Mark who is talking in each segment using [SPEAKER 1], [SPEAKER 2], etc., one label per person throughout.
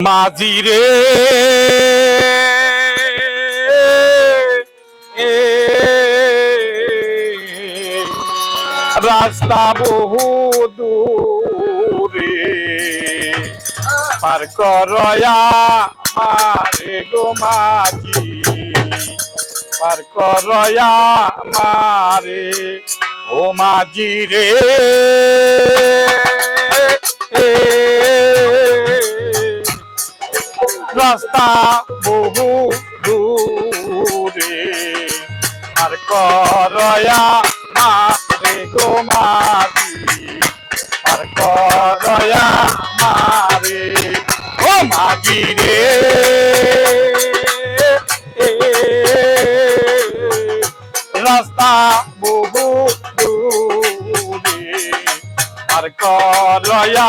[SPEAKER 1] মাঝি রে। রাস্তা বহু দূরে। পার করয়া মারে গো মাঝি। পার করয়া মারে ও মাঝি রে। রাস্তা বহু দূরে। আর করয়া মারে গো মারি আর করয়া মারে ও মাগি রে। রাস্তা বহু দূরে। আর করয়া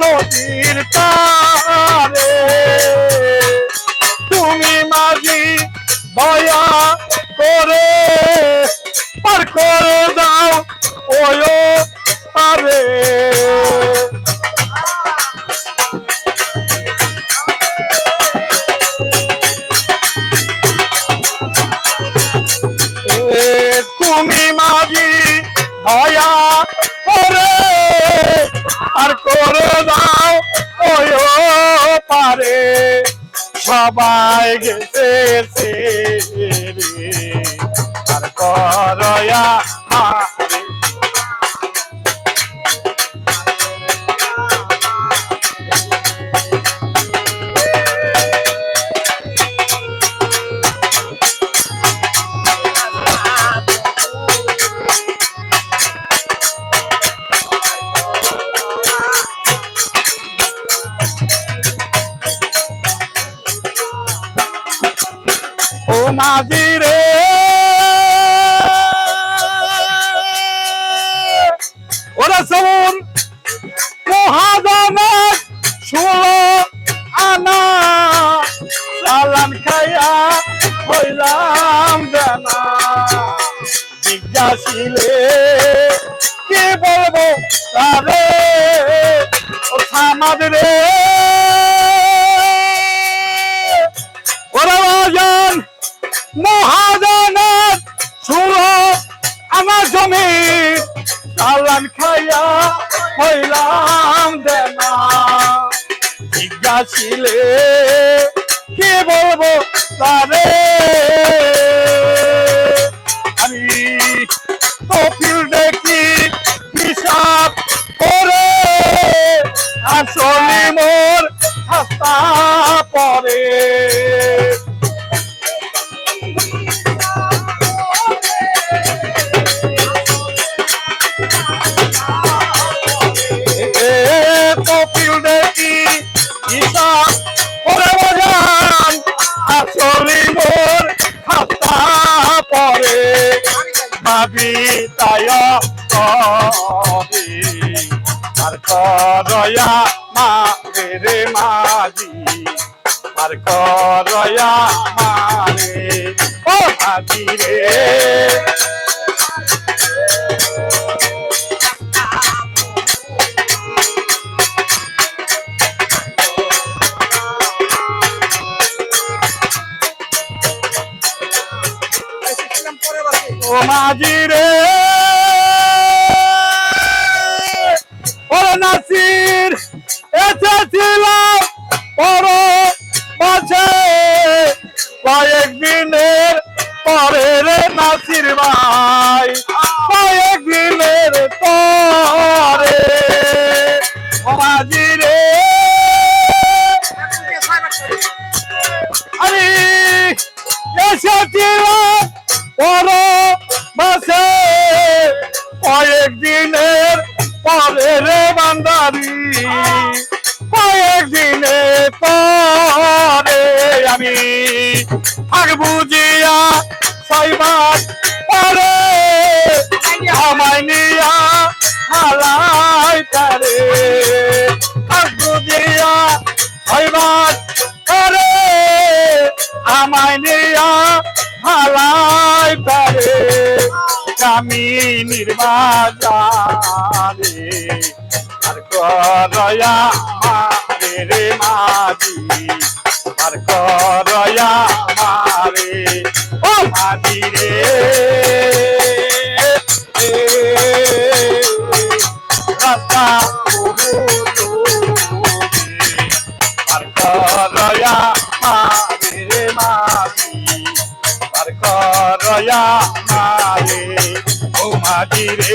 [SPEAKER 1] নদীর তারে তুমি মাঝি দয়া করে পার করে দাও ওয় আরে তুমি মাঝি দয়া করে দাও ওই পারে। সবাই গেছে আর করয়া মারে ও মাঝি রে ওরা সবুর মহাজনের ষোলো আনা চালান খাইয়া হইলাম জানা। জিজ্ঞাসিলে, কে বলব তারে? ও রে। জমি চালান খাইয়া হইলাম দেনা। জিজ্ঞাসিলে, কে বলব তারে? আমি কপিল দেখি, হিসাব করে আসলে মোর হাস্তা পরে। মোর হাস্তা পরে ভাবি তাই আর করয়া মা রে মাঝি আর করয়া মারে ও মাঝি রে। ও মাঝি রে। ও নাসির পাশে কয়েক দিনের পরে রে নাসির ভাই, কয়েক দিনের পরে। ও মাঝি বান্দারি। কয়েকদিনের পরে আমি আগ বুঝিয়া ছয়বার পরে আমায় নিয়া হালাই তারে। আগ বুঝিয়া ছয়বার পরে আমায় নিয়া হালাই তারে। আমি নির্বাচারে আর করয়া মারে রে মাঝি আর করয়া মারে ও মাঝি রে। রাস্তা আর করয়া মারে রে রে।